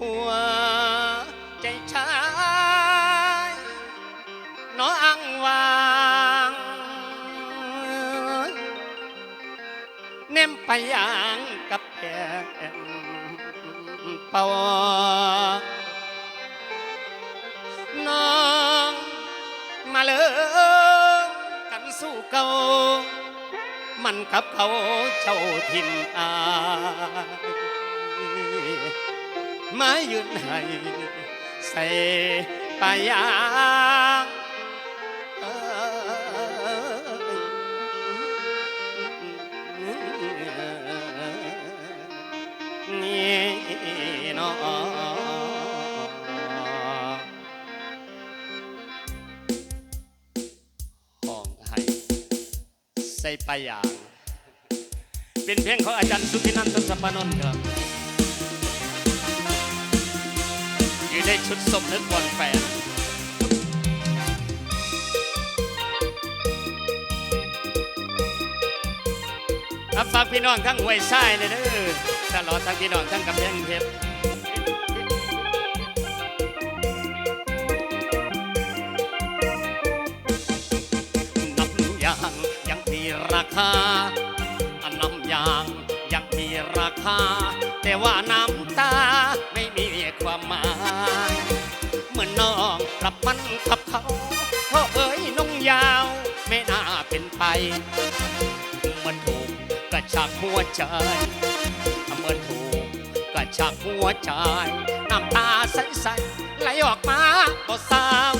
หัวใจชายน้ออังวางเนมไปยังกับแก่เป่าน้องมาเลยกันสู้เก่า มันกับเขาเจ้าถิ่นอายมายืนให้ใส่ปายางนี่เนาะ ปลายาง เป็นเพลงของอาจารย์สุพินันท์ทศปานนท์ครับ อยู่ในชุดสมนึกบอลแฟนครับฝากพี่น้องทั้งห้วยทรายเลยเด้อตลอดทั้งพี่น้องทั้งกำแพงเพชร ราคาอันน้ำยางยังมีราคา แต่ว่าน้ำตาไม่มีความหมายเหมือนน้องกลับมันกับเขาเพราะเอ๋ยน้องยาวไม่น่าเป็นไปเหมันถูกกระชากหัวใจเหมือนถูกกระชากหัวใจน้ำตาใสๆไหลออกมาบ่สาว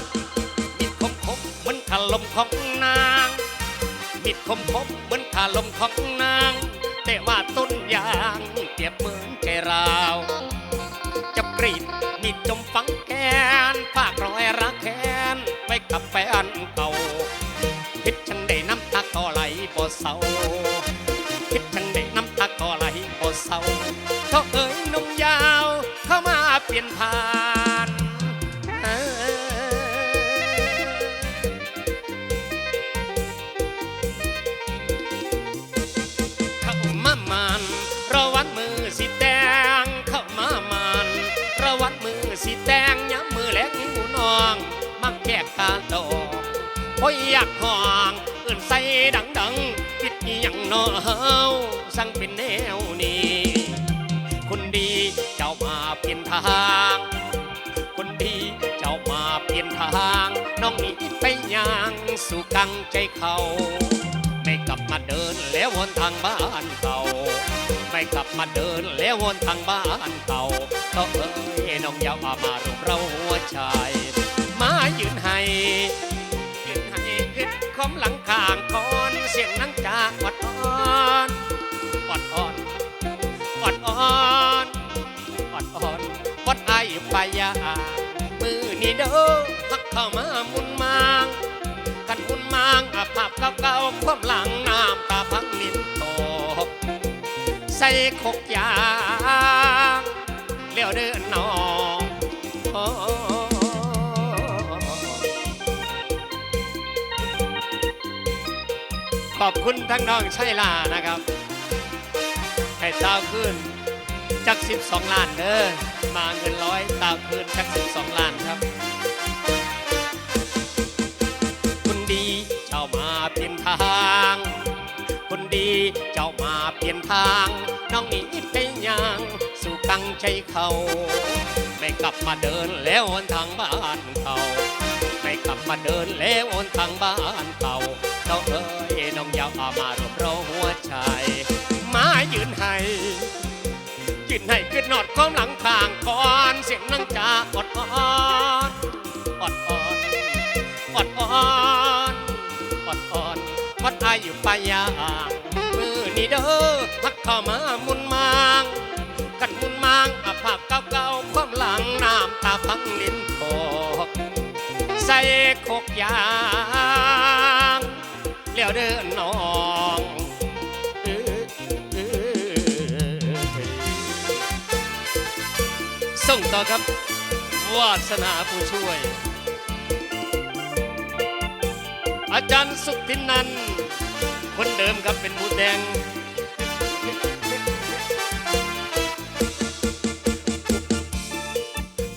มิดคมคมเหมือนคลมของนาง มิดคมคมเหมือนคาลมของนาง แต่ว่าต้นยางเปรียบเหมือนแกราวจะกรีดมิดจมฝังแกนฝากรอยรักแค้นไว้กับแฟนเก่าคิดฉันได้น้ำตาก็ไหลบ่เศร้าคิดฉันได้น้ำตาก็ไหลบ่เศร้าเขาเอ่ยนมยาวเข้ามาเปลี่ยนผ่า ยอยากห้องเอื่นใส่ดังดังคิดอหยังนอเฮาสั่งเป็นแนวนี้ คนดีเจ้ามาเปลี่ยนทาง คนดีเจ้ามาเปลี่ยนทาง น้องหนีไปย่างสู่กังใจเขาไม่กลับมาเดินแล้ววนทางบ้านเก่าไม่กลับมาเดินแล้ววนทางบ้านเก่าก็เอ้ยน้องยาวมามารุมเราหัวใจ มายืนให้ คอมหลังข้างก่อนเสียงนังจากอดอ่อนอดอ่อนอดอ่อนอดอ่อนวัดไอ้ปายามือนี่เด้อฮักเข้ามามุนมางกันมุนมางอาภาพเก่าๆความหลังน้ำตาพังลิ้นโตใส่ขกยางเลี้ยวเดินนอง ขอบคุณทั้งน้องชัยลานะครับให้ตาวขึ้นจัก 12 ล้านเด้อมาเงินร้อยตาวขึ้นจัก 12 ล้านครับคนดีเจ้ามาเปลี่ยนทางคนดีเจ้ามาเปลี่ยนทาง น้องนีไปยังสู่กังใจเขาไม่กลับมาเดินแล้ววนทางบ้านเขาไม่กลับมาเดินแล้ววนทางบ้านเขาเจ้าเอ๋ยน้อามารวมเราหัวใจมายืนให้ยืนให้ขึ้นนอดความหลังข้างก่อนเสียงนังจาอดอ่อนอดอ่อนอดอ่อนอดอ่อนวัดอายุปายางมือนี่เด้อพักเข้ามามุนมางกันมุนมางอาภาพเก่าๆความหลังน้ำตาพังลิ้นโคกใส่โคกยางเลี้ยวเดินนอ ส่งต่อครับ วาสนาผู้ช่วย อาจารย์สุขทินนัน คนเดิมครับเป็นผู้แดง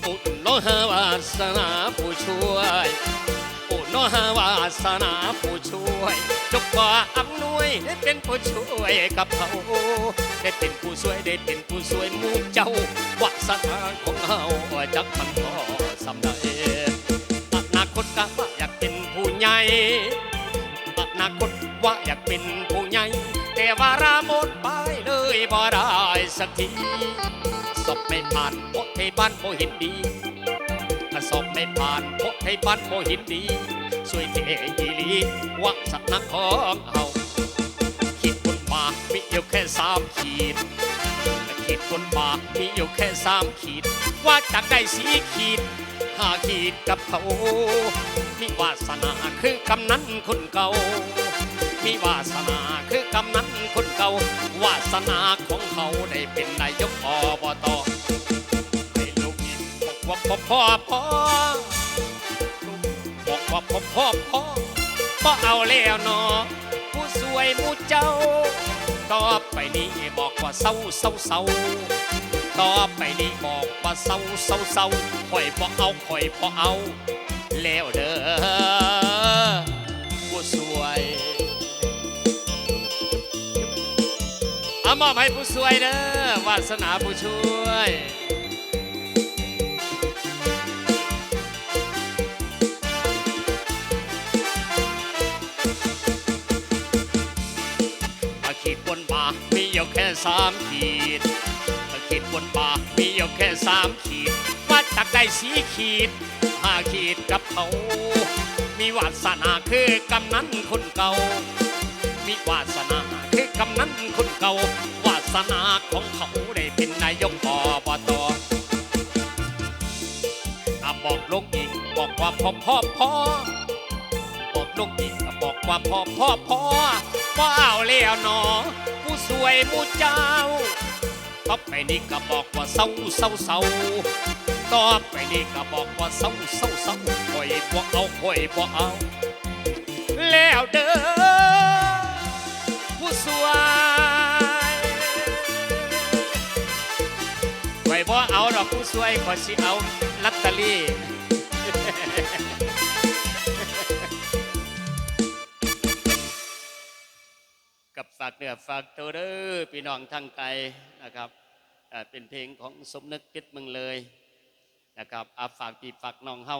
อุดน้องหาวาสนาผู้ช่วย โอ้าวาสนาผู้ช่วยจกว่าอำนวยได้เป็นผู้ช่วยกับเขาได้เป็นผู้ช่วยได้เป็นผู้ช่วยมู่เจ้าวาสนาของเฮาจักมันก็สำได้อนาคตก็ว่าอยากเป็นผู้ใหญ่อนาคตว่าอยากเป็นผู้ใหญ่แต่ว่าราหมดไปเลยบ่ได้สักทีสอบไม่ผ่านเพราะที่บ้านบ่เห็นดี ถ้าสอบไม่ผ่านพบให้บ้านโมหินดีช่วยเทอีลีวักสักนักของเฮาขีดบนบามีอวแค่สามขีดขีดบนบามีอวแค่สามขีด ว่าจากได้สีขีดห้าขีดกับเขามีวาสนาคือกำนั้นคนเก่ามีวาสนาคือกำนั้นคนเก่าวาสนาของเขาได้เป็นนายกอบต พ่อพ่อพ่อบอกว่าพ่อพ่อพ่อพ่อเอาแล้วเนาะผู้สวยมูเจ้า ต่อไปนี้บอกว่าเศร้าเศร้าเศร้าต่อไปนี้บอกว่าเศร้าเศร้าเศร้าคอยพอเอาคอยพ่อเอา แล้วเด้อผู้สวยเอามอบให้ผู้สวยเด้อวาสนาผู้ช่วย แค่สามขีดมาขีดบนบ่ามีอยู่แค่สามขีดว่าตักได้สีขีดห้าขีดกับเขา มีวาสนาคือกำนันคนเก่า มีวาสนาคือกำนันคนเก่าวาสนาของเขาได้เป็นนายกอบตอบอกลงอีกบอกว่าพ่อพ่อพ่อบอกลูกอีกก็บอกว่าพ่อพ่อพ่อพ่อเอาแล้วหนอผู้ สวยมูเจ้าต่อไปนี้ก็บอกว่าเศร้าเศร้าเศร้าต่อไปนี้ก็บอกว่าเศร้าเศร้าเศร้าคอยบ่เอาคอยบ่เอา แล้วเด้อผู้สวยคอยบ่เอาดอกผู้สวยคอยสิเอาลอตเตอรี่ เนื้อฝากตัวเด้อพี่น้องทางไกลนะครับเป็นเพลงของสมนึกคิดมึงเลยนะครับอาฝากปีฝากน้องเฮา